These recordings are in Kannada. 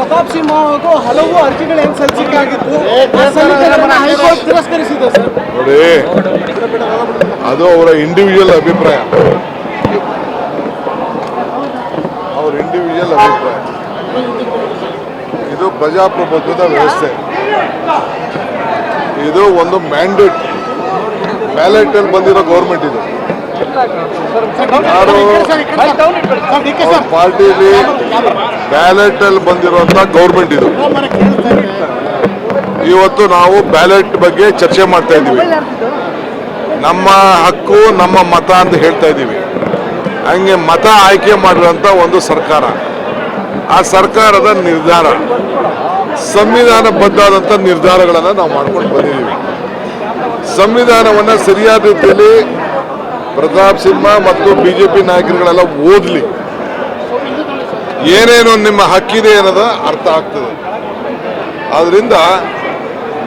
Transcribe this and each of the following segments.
ಪ್ರತಾಪ್ ಸಿಂಹ ಅವರು ಹಲವು ಅರ್ಜಿಗಳು ಏನ್ ಸಲ್ಲಿಕೆ ಆಗಿತ್ತು ಹೈಕೋರ್ಟ್ ತಿರಸ್ಕರಿಸಿದೆ ಸರ್ ನೋಡಿ ಅದು ಅವರ ಇಂಡಿವಿಜುವಲ್ ಅಭಿಪ್ರಾಯ ಅವ್ರ ಇಂಡಿವಿಜುವಲ್ ಅಭಿಪ್ರಾಯ ಇದು ಪ್ರಜಾಪ್ರಭುತ್ವದ ವ್ಯವಸ್ಥೆ ಇದು ಒಂದು ಮ್ಯಾಂಡೇಟ್ ಬ್ಯಾಲೆಟ್ ಅಲ್ಲಿ ಬಂದಿರೋ ಗೌರ್ಮೆಂಟ್ ಇದು ಪಾರ್ಟಿಲಿ ಬ್ಯಾಲೆಟ್ ಅಲ್ಲಿ ಬಂದಿರುವಂತ ಗೌರ್ಮೆಂಟ್ ಇದು. ಇವತ್ತು ನಾವು ಬ್ಯಾಲೆಟ್ ಬಗ್ಗೆ ಚರ್ಚೆ ಮಾಡ್ತಾ ಇದ್ದೀವಿ. ನಮ್ಮ ಹಕ್ಕು, ನಮ್ಮ ಮತ ಅಂತ ಹೇಳ್ತಾ ಇದ್ದೀವಿ. ಹಂಗೆ ಮತ ಆಯ್ಕೆ ಮಾಡಿರುವಂತ ಒಂದು ಸರ್ಕಾರ. ಆ ಸರ್ಕಾರದ ನಿರ್ಧಾರ ಸಂವಿಧಾನಬದ್ಧಾದಂಥ ನಿರ್ಧಾರಗಳನ್ನು ನಾವು ಮಾಡ್ಕೊಂಡು ಬಂದಿದ್ದೀವಿ. ಸಂವಿಧಾನವನ್ನು ಸರಿಯಾದ ರೀತಿಯಲ್ಲಿ ಪ್ರತಾಪ್ ಸಿಂಹ ಮತ್ತು ಬಿ ಜೆ ಪಿ ನಾಯಕರುಗಳೆಲ್ಲ ಓದಲಿ. ಏನೇನು ನಿಮ್ಮ ಹಕ್ಕಿದೆ ಅನ್ನೋದು ಅರ್ಥ ಆಗ್ತದೆ. ಆದ್ರಿಂದ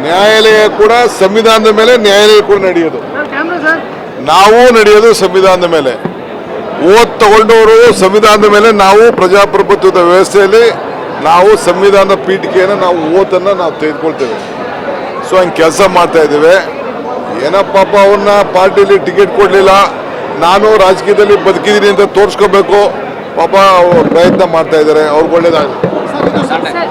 ನ್ಯಾಯಾಲಯ ಕೂಡ ಸಂವಿಧಾನದ ಮೇಲೆ ನ್ಯಾಯಾಲಯ ಕೂಡ ನಡೆಯೋದು. ನಾವು ನಡೆಯೋದು ಸಂವಿಧಾನದ ಮೇಲೆ. ಓದ್ ತಗೊಂಡವರು ಸಂವಿಧಾನದ ಮೇಲೆ ನಾವು ಪ್ರಜಾಪ್ರಭುತ್ವದ ವ್ಯವಸ್ಥೆಯಲ್ಲಿ ನಾವು ಸಂವಿಧಾನದ ಪೀಠಿಕೆಯನ್ನು ನಾವು ಓದನ್ನು ನಾವು ತೆಗೆದುಕೊಳ್ತೇವೆ. ಸೊ ಹಂಗೆ ಕೆಲಸ ಮಾಡ್ತಾ ಇದ್ದೇವೆ. ಏನೋ ಅವನ್ನ ಅವ್ರನ್ನ ಪಾರ್ಟಿಲಿ ಟಿಕೆಟ್ ಕೊಡಲಿಲ್ಲ. ನಾನು ರಾಜಕೀಯದಲ್ಲಿ ಬದುಕಿದ್ದೀನಿ ಅಂತ ತೋರಿಸ್ಕೋಬೇಕು. ಪಾಪ ಪ್ರಯತ್ನ ಮಾಡ್ತಾ ಇದ್ದಾರೆ ಅವ್ರಿಗೆ ಒಳ್ಳೇದಾಗಲಿ.